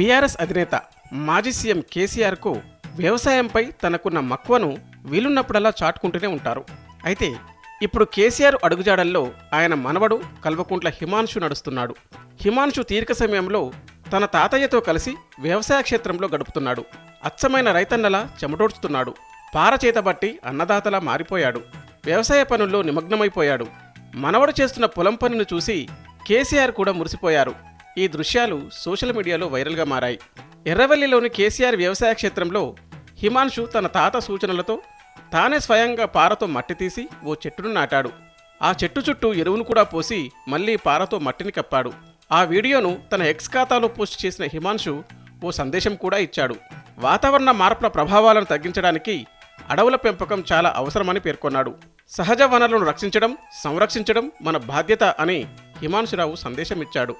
BRS అధినేత మాజీ CM కేసీఆర్కు వ్యవసాయంపై తనకున్న మక్కువను వీలున్నప్పుడల్లా చాటుకుంటూనే ఉంటారు. అయితే ఇప్పుడు కేసీఆర్ అడుగుజాడల్లో ఆయన మనవడు కల్వకుంట్ల హిమాన్షు నడుస్తున్నాడు. హిమాన్షు తీరిక సమయంలో తన తాతయ్యతో కలిసి వ్యవసాయ క్షేత్రంలో గడుపుతున్నాడు. అచ్చమైన రైతన్నలా చెమటోడ్చుతున్నాడు పార చేతబట్టి అన్నదాతలా మారిపోయాడు. వ్యవసాయ పనుల్లో నిమగ్నమైపోయాడు. మనవడు చేస్తున్న పొలం పనిని చూసి కేసీఆర్ కూడా మురిసిపోయారు. ఈ దృశ్యాలు సోషల్ మీడియాలో వైరల్గా మారాయి. ఎర్రవల్లిలోని కేసీఆర్ వ్యవసాయ క్షేత్రంలో హిమాన్షు తన తాత సూచనలతో తానే స్వయంగా పారతో మట్టి తీసి ఓ చెట్టును నాటాడు. ఆ చెట్టు చుట్టూ ఎరువును కూడా పోసి మళ్ళీ పారతో మట్టిని కప్పాడు. ఆ వీడియోను తన ఎక్స్ ఖాతాలో పోస్ట్ చేసిన హిమాన్షు ఓ సందేశం కూడా ఇచ్చాడు. వాతావరణ మార్పుల ప్రభావాలను తగ్గించడానికి అడవుల పెంపకం చాలా అవసరమని పేర్కొన్నాడు. సహజ వనరులను రక్షించడం సంరక్షించడం మన బాధ్యత అని హిమాన్షురావు సందేశం ఇచ్చాడు.